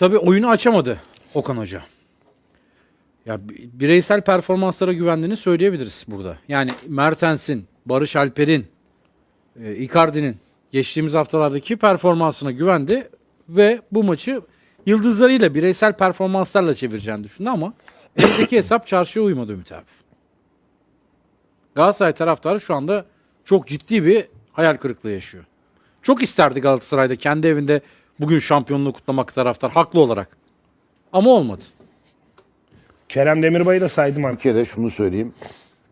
Tabii oyunu açamadı Okan Hoca. Ya bi- bireysel performanslara güvendiğini söyleyebiliriz burada. Yani Mertens'in, Barış Alper'in, e, Icardi'nin geçtiğimiz haftalardaki performansına güvendi ve bu maçı yıldızlarıyla, bireysel performanslarla çevireceğini düşündü ama elindeki hesap çarşıya uymadı Ümit abi. Galatasaray taraftarı şu anda çok ciddi bir hayal kırıklığı yaşıyor. Çok isterdi Galatasaray'da kendi evinde bugün şampiyonluğu kutlamak taraftar haklı olarak. Ama olmadı. Kerem Demirbay'ı da saydım abi. Bir kere şunu söyleyeyim.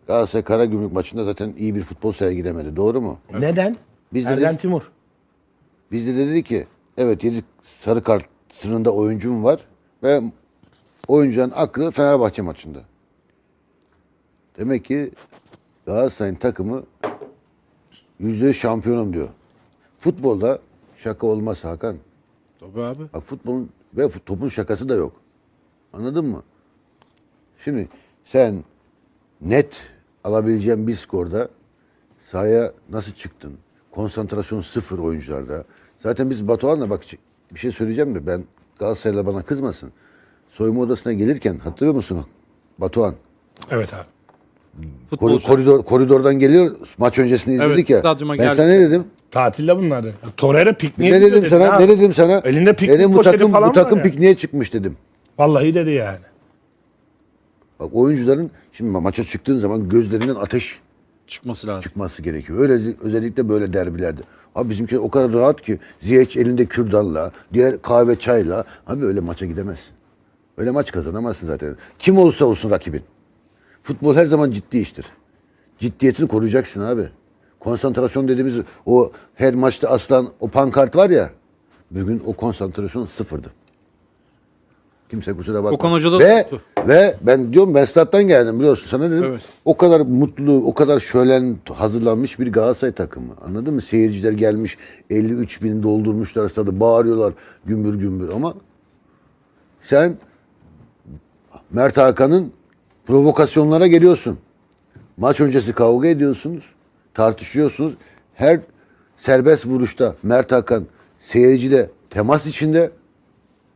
Galatasaray Karagümrük maçında zaten iyi bir futbol sergilemedi. Doğru mu? Neden? Biz de Erden Timur. Biz de dedi ki evet 7 sarı kart sınırında oyuncum var ve oyuncuların aklı Fenerbahçe maçında. Demek ki Galatasaray'ın takımı yüzde şampiyonum diyor. Futbolda şaka olmaz Hakan. Tabii abi. Bak futbolun ve topun şakası da yok. Anladın mı? Şimdi sen net alabileceğin bir skorda sahaya nasıl çıktın? Konsantrasyon sıfır oyuncularda. Zaten biz Batuhan'la bak bir şey söyleyeceğim de ben Galatasaray'la bana kızmasın. Soyunma odasına gelirken hatırlıyor musun Batuhan? Evet abi. Futbol Kor- koridor, koridordan geliyor maç öncesini izledik Evet, ya. Ben sana ne dedim? Tatilde bunlar. da. Torreira pikniğe Ne gidiyor dedim sana? Ne dedim sana? Elinde piknik Dedim bu poşeti takım falan bu takım ya. pikniğe çıkmış dedim. Vallahi dedi yani. Bak oyuncuların şimdi maça çıktığın zaman gözlerinden ateş çıkması lazım. çıkması gerekiyor. Öyle özellikle böyle derbilerde. Abi bizimki o kadar rahat ki Ziyech elinde kürdanla, diğer kahve çayla. Abi öyle maça gidemezsin. Öyle maç kazanamazsın zaten. Kim olursa olsun rakibin. Futbol her zaman ciddi iştir. Ciddiyetini koruyacaksın abi. Konsantrasyon dediğimiz o her maçta aslan o pankart var ya. Bugün o konsantrasyon sıfırdı. Kimse kusura bakma. Okan Hoca da ve, tuttu. ve ben diyorum ben stat'tan geldim biliyorsun sana dedim. Evet. O kadar mutlu, o kadar şölen hazırlanmış bir Galatasaray takımı. Anladın mı? Seyirciler gelmiş 53 bin doldurmuşlar stadı bağırıyorlar gümbür gümbür ama sen Mert Hakan'ın provokasyonlara geliyorsun. Maç öncesi kavga ediyorsunuz. Tartışıyorsunuz. Her serbest vuruşta Mert Hakan seyirciyle temas içinde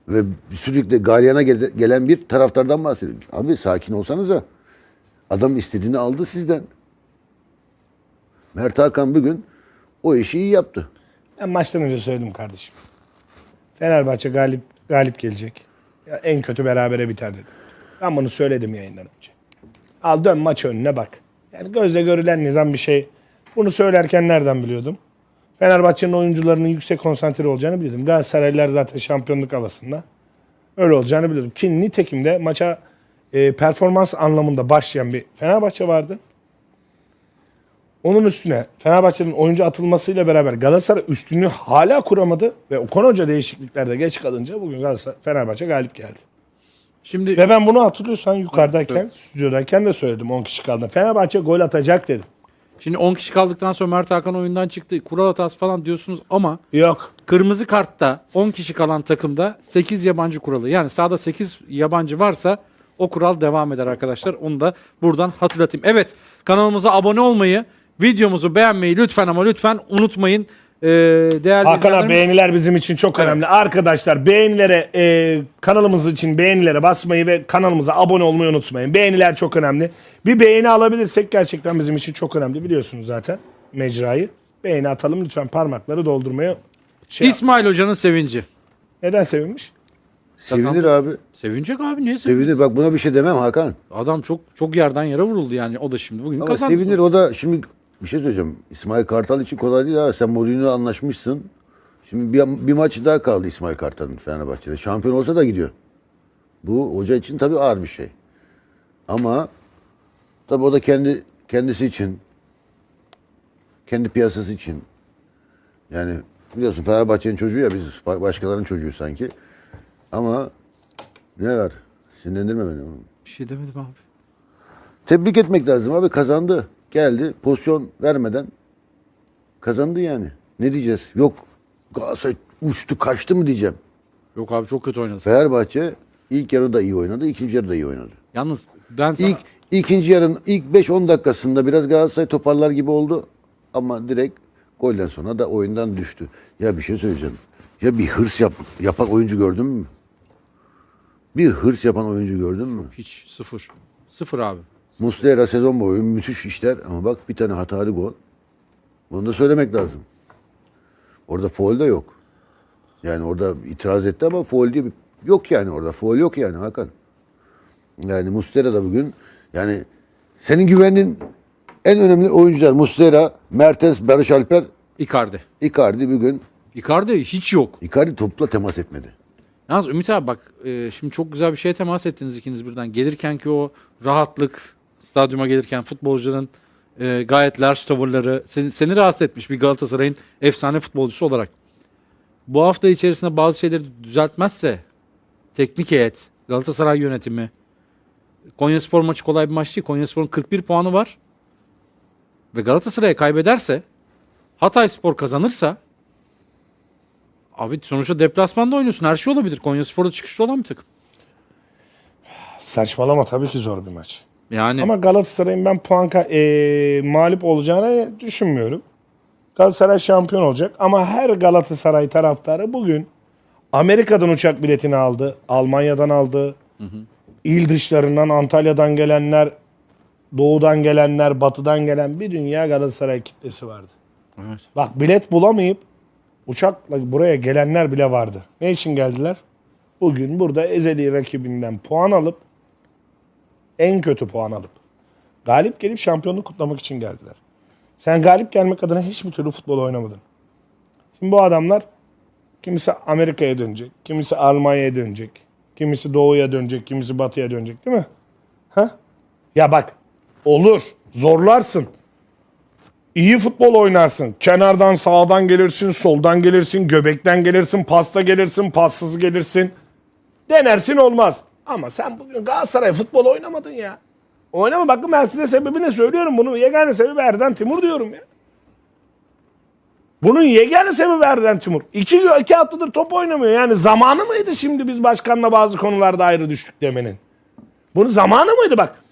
ve sürekli galyana gele- gelen bir taraftardan bahsediyor. Abi sakin olsanıza. Adam istediğini aldı sizden. Mert Hakan bugün o işi iyi yaptı. Ben maçtan önce söyledim kardeşim. Fenerbahçe galip galip gelecek. Ya en kötü berabere biter dedim. Ben bunu söyledim yayından önce. Al dön maç önüne bak. Yani gözle görülen nizam bir şey. Bunu söylerken nereden biliyordum? Fenerbahçe'nin oyuncularının yüksek konsantre olacağını biliyordum. Galatasaraylılar zaten şampiyonluk havasında. Öyle olacağını biliyordum. Ki nitekim de maça e, performans anlamında başlayan bir Fenerbahçe vardı. Onun üstüne Fenerbahçe'nin oyuncu atılmasıyla beraber Galatasaray üstünlüğü hala kuramadı ve Okan Hoca değişikliklerde geç kalınca bugün Galatasaray Fenerbahçe galip geldi. Şimdi Ve ben bunu hatırlıyorsan yukarıdayken, stüdyodayken de söyledim 10 kişi kaldı. Fenerbahçe gol atacak dedim. Şimdi 10 kişi kaldıktan sonra Mert Hakan oyundan çıktı. Kural hatası falan diyorsunuz ama Yok. kırmızı kartta 10 kişi kalan takımda 8 yabancı kuralı. Yani sahada 8 yabancı varsa o kural devam eder arkadaşlar. Onu da buradan hatırlatayım. Evet kanalımıza abone olmayı, videomuzu beğenmeyi lütfen ama lütfen unutmayın. Ee, değerli Hakan abi beğeniler bizim için çok önemli. Arkadaşlar beğenilere, e, kanalımız için beğenilere basmayı ve kanalımıza abone olmayı unutmayın. Beğeniler çok önemli. Bir beğeni alabilirsek gerçekten bizim için çok önemli. Biliyorsunuz zaten mecrayı. Beğeni atalım lütfen parmakları doldurmaya. Şey İsmail Hoca'nın sevinci. Neden sevinmiş? Sevinir abi. Sevinecek abi niye sevinir? Sevinir. Bak buna bir şey demem Hakan. Adam çok çok yerden yere vuruldu yani o da şimdi bugün Ama kazandı. sevinir o da şimdi bir şey söyleyeceğim. İsmail Kartal için kolay değil ha. Sen Mourinho'yla anlaşmışsın. Şimdi bir, bir maç daha kaldı İsmail Kartal'ın Fenerbahçe'de. Şampiyon olsa da gidiyor. Bu hoca için tabii ağır bir şey. Ama tabii o da kendi kendisi için kendi piyasası için yani biliyorsun Fenerbahçe'nin çocuğu ya biz ba- başkalarının çocuğu sanki. Ama ne var? Sinirlendirme beni. Bir şey demedim abi. Tebrik etmek lazım abi kazandı. Geldi pozisyon vermeden kazandı yani. Ne diyeceğiz? Yok Galatasaray uçtu kaçtı mı diyeceğim. Yok abi çok kötü oynadı. Fenerbahçe ilk yarıda iyi oynadı, ikinci yarıda iyi oynadı. Yalnız ben sana... İlk ikinci yarının ilk 5-10 dakikasında biraz Galatasaray toparlar gibi oldu ama direkt golden sonra da oyundan düştü. Ya bir şey söyleyeceğim. Ya bir hırs yap, yapan oyuncu gördün mü? Bir hırs yapan oyuncu gördün mü? Hiç sıfır. Sıfır abi. Muslera sezon boyu müthiş işler ama bak bir tane hatalı gol. Bunu da söylemek lazım. Orada foul de yok. Yani orada itiraz etti ama foul diye bir yok yani orada. Foul yok yani Hakan. Yani Muslera da bugün yani senin güvenin en önemli oyuncular Muslera, Mertens, Barış Alper, Icardi. Icardi bugün Icardi hiç yok. Icardi topla temas etmedi. Yalnız Ümit abi bak e, şimdi çok güzel bir şeye temas ettiniz ikiniz birden. Gelirken ki o rahatlık stadyuma gelirken futbolcuların e, gayet large tavırları seni, seni rahatsız etmiş bir Galatasaray'ın efsane futbolcusu olarak. Bu hafta içerisinde bazı şeyleri düzeltmezse teknik heyet, Galatasaray yönetimi Konyaspor maçı kolay bir maç değil. Konyaspor'un 41 puanı var. Ve Galatasaray'a kaybederse Hatay Spor kazanırsa Abi sonuçta deplasmanda oynuyorsun. Her şey olabilir. Konyaspor'da çıkışta olan bir takım. Saçmalama tabii ki zor bir maç. Yani Ama Galatasaray'ın ben puan ka- eee, mağlup olacağını düşünmüyorum. Galatasaray şampiyon olacak ama her Galatasaray taraftarı bugün Amerika'dan uçak biletini aldı, Almanya'dan aldı. İl dışlarından, Antalya'dan gelenler, doğudan gelenler, batıdan gelen bir dünya Galatasaray kitlesi vardı. evet. Bak bilet bulamayıp uçakla buraya gelenler bile vardı. Ne için geldiler? Bugün burada ezeli rakibinden puan alıp en kötü puan alıp galip gelip şampiyonluk kutlamak için geldiler. Sen galip gelmek adına hiçbir türlü futbol oynamadın. Şimdi bu adamlar kimisi Amerika'ya dönecek, kimisi Almanya'ya dönecek, kimisi doğuya dönecek, kimisi batıya dönecek değil mi? Ha? Ya bak olur zorlarsın. İyi futbol oynarsın. Kenardan sağdan gelirsin, soldan gelirsin, göbekten gelirsin, pasta gelirsin, passız gelirsin. Denersin olmaz. Ama sen bugün Galatasaray futbol oynamadın ya. Oynama bakın ben size sebebini söylüyorum bunu. Yegane sebebi Erden Timur diyorum ya. Bunun yegane sebebi Erden Timur. İki, iki haftadır top oynamıyor. Yani zamanı mıydı şimdi biz başkanla bazı konularda ayrı düştük demenin? Bunun zamanı mıydı bak.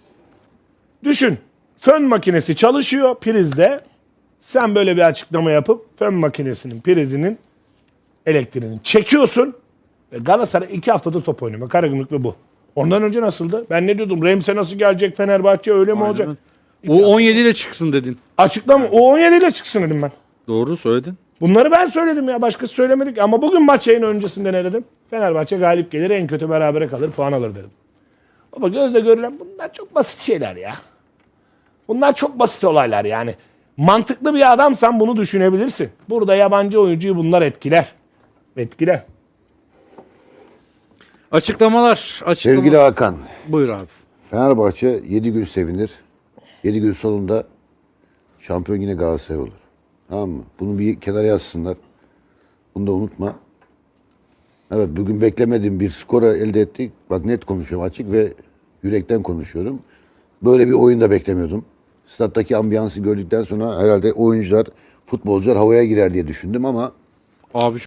Düşün. Fön makinesi çalışıyor prizde. Sen böyle bir açıklama yapıp fön makinesinin prizinin elektriğini çekiyorsun. Ve Galatasaray iki haftadır top oynuyor. Karagümrük'le bu. Ondan önce nasıldı? Ben ne diyordum? Remse nasıl gelecek Fenerbahçe öyle mi olacak? O 17 ile çıksın dedin. Açıklama. O 17 ile çıksın dedim ben. Doğru söyledin. Bunları ben söyledim ya. Başkası söylemedik. Ama bugün maç yayını öncesinde ne dedim? Fenerbahçe galip gelir en kötü berabere kalır puan alır dedim. Baba gözle görülen bunlar çok basit şeyler ya. Bunlar çok basit olaylar yani. Mantıklı bir adamsan bunu düşünebilirsin. Burada yabancı oyuncuyu bunlar etkiler. Etkiler. Açıklamalar. Açıklama. Sevgili Hakan, Buyur abi. Fenerbahçe 7 gün sevinir. 7 gün sonunda şampiyon yine Galatasaray olur. Tamam mı? Bunu bir kenara yazsınlar. Bunu da unutma. Evet bugün beklemediğim bir skora elde ettik. Bak net konuşuyorum açık ve yürekten konuşuyorum. Böyle bir oyun da beklemiyordum. Stat'taki ambiyansı gördükten sonra herhalde oyuncular, futbolcular havaya girer diye düşündüm ama Abi